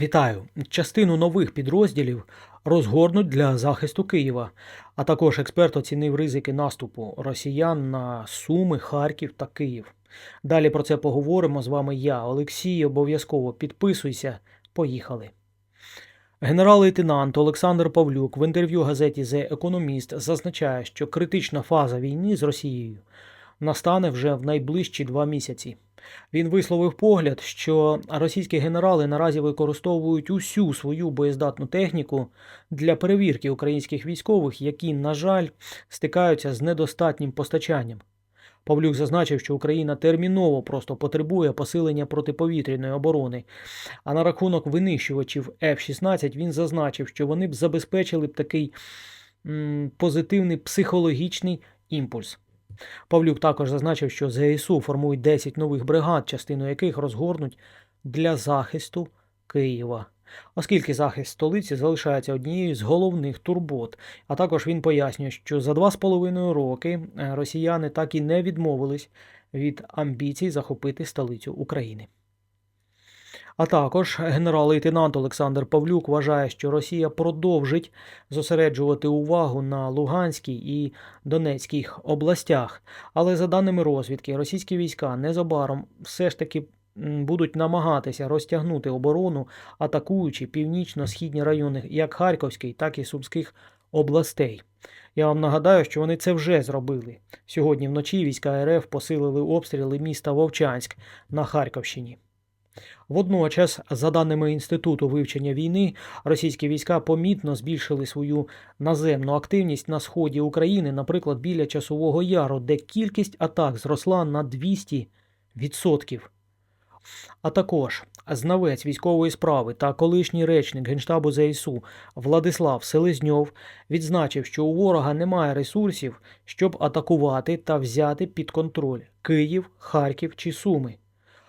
Вітаю! Частину нових підрозділів розгорнуть для захисту Києва, а також експерт оцінив ризики наступу росіян на Суми, Харків та Київ. Далі про це поговоримо з вами я, Олексій. Обов'язково підписуйся. Поїхали. Генерал-лейтенант Олександр Павлюк в інтерв'ю газеті The Economist зазначає, що критична фаза війни з Росією настане вже в найближчі два місяці. Він висловив погляд, що російські генерали наразі використовують усю свою боєздатну техніку для перевірки українських військових, які, на жаль, стикаються з недостатнім постачанням. Павлюк зазначив, що Україна терміново просто потребує посилення протиповітряної оборони. А на рахунок винищувачів F-16 він зазначив, що вони б забезпечили б такий м, позитивний психологічний імпульс. Павлюк також зазначив, що ЗСУ формують 10 нових бригад, частину яких розгорнуть для захисту Києва. Оскільки захист столиці залишається однією з головних турбот. А також він пояснює, що за два з половиною роки е, росіяни так і не відмовились від амбіцій захопити столицю України. А також генерал-лейтенант Олександр Павлюк вважає, що Росія продовжить зосереджувати увагу на Луганській і Донецькій областях. Але за даними розвідки, російські війська незабаром все ж таки будуть намагатися розтягнути оборону, атакуючи північно-східні райони як Харківської, так і Сумських областей. Я вам нагадаю, що вони це вже зробили. Сьогодні вночі війська РФ посилили обстріли міста Вовчанськ на Харківщині. Водночас, за даними Інституту вивчення війни, російські війська помітно збільшили свою наземну активність на сході України, наприклад, біля Часового Яру, де кількість атак зросла на 200%. А також знавець військової справи та колишній речник Генштабу ЗСУ Владислав Селезньов відзначив, що у ворога немає ресурсів, щоб атакувати та взяти під контроль Київ, Харків чи Суми.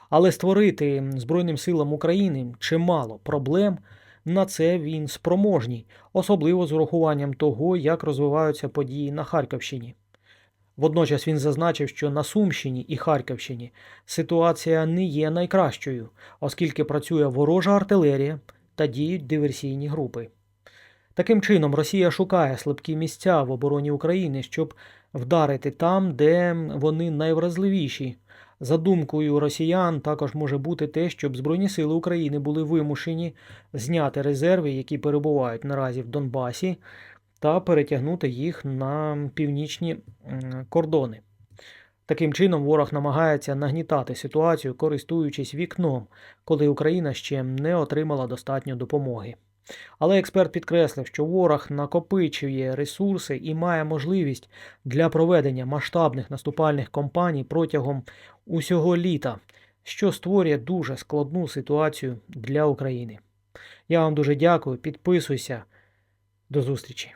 Але створити Збройним силам України чимало проблем на це він спроможній, особливо з урахуванням того, як розвиваються події на Харківщині. Водночас він зазначив, що на Сумщині і Харківщині ситуація не є найкращою, оскільки працює ворожа артилерія та діють диверсійні групи. Таким чином, Росія шукає слабкі місця в обороні України, щоб вдарити там, де вони найвразливіші. За думкою росіян, також може бути те, щоб Збройні сили України були вимушені зняти резерви, які перебувають наразі в Донбасі, та перетягнути їх на північні кордони. Таким чином, ворог намагається нагнітати ситуацію, користуючись вікном, коли Україна ще не отримала достатньо допомоги. Але експерт підкреслив, що ворог накопичує ресурси і має можливість для проведення масштабних наступальних кампаній протягом усього літа, що створює дуже складну ситуацію для України. Я вам дуже дякую, підписуйся. До зустрічі!